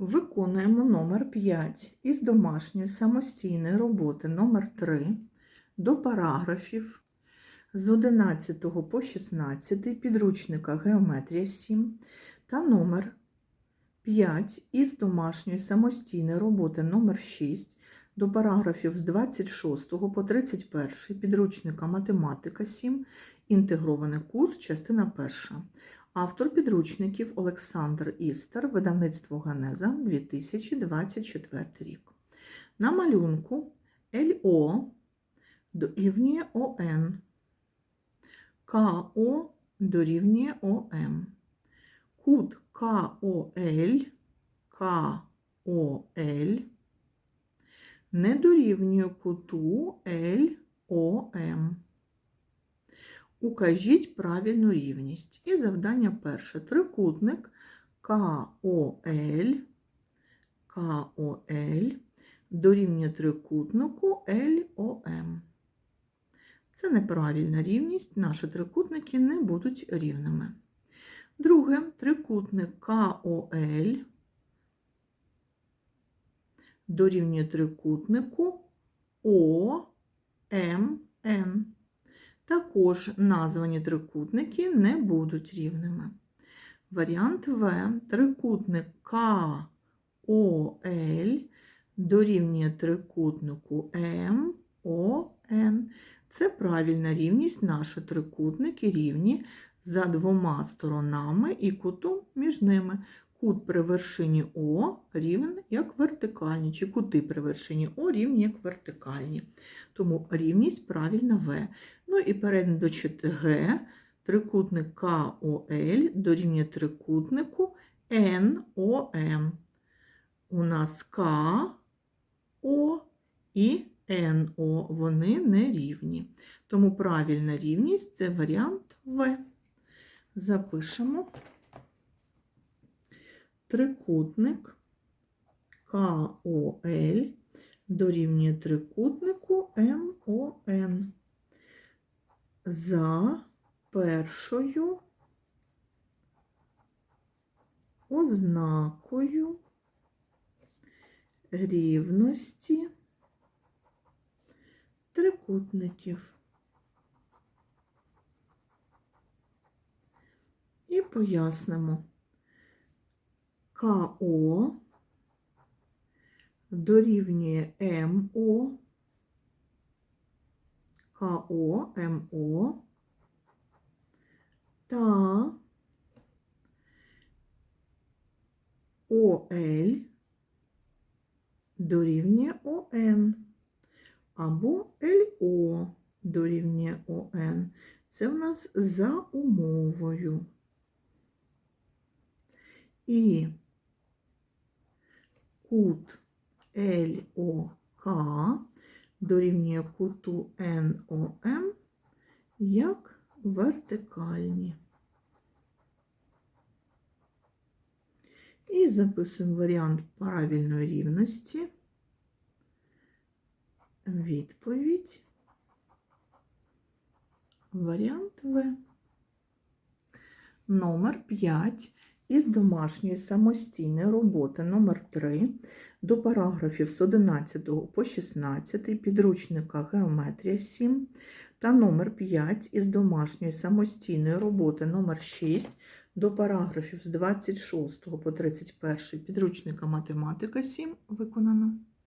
Виконуємо номер 5 із домашньої самостійної роботи номер 3 до параграфів з 11 по 16 підручника Геометрія 7 та номер 5 із домашньої самостійної роботи номер 6 до параграфів з 26 по 31 підручника Математика 7, інтегрований курс, частина 1. Автор підручників Олександр Істер, видавництво Ганеза 2024 рік. На малюнку ЛО дорівнює ОН, КО дорівнює ОМ. Кут КОЛ, КОЛ не дорівнює куту ЛОМ. Укажіть правильну рівність. І завдання перше. Трикутник КОЛ, КОЛ дорівнює трикутнику ЛОМ. Це неправильна рівність, наші трикутники не будуть рівними. Друге, трикутник КОЛ дорівнює трикутнику ОМН. Також названі трикутники не будуть рівними. Варіант В. Трикутник КОЛ дорівнює трикутнику МОН. Це правильна рівність, наші трикутники рівні за двома сторонами і кутом між ними. Кут при вершині О рівен як вертикальні, чи кути при вершині О рівні як вертикальні. Тому рівність правильна В. Ну і перейдемо до 4Г. Трикутник КОЛ дорівнює трикутнику НОМ. У нас КО і НО, вони не рівні. Тому правильна рівність це варіант В. Запишемо трикутник КОЛ дорівнює трикутнику МОН за першою ознакою рівності трикутників. І пояснимо. КО дорівнює МО, КО, МО та. ОЛ дорівнює ОН або ЛО дорівнює ОН. Це в нас за умовою. І кут ЛОК дорівнює куту НОМ як вертикальні. І записуємо варіант правильної рівності. Відповідь. Варіант В. Номер 5 із домашньої самостійної роботи номер 3 до параграфів з 11 по 16 підручника Геометрія 7 та номер 5 із домашньої самостійної роботи номер 6 до параграфів з 26 по 31 підручника Математика 7 виконано.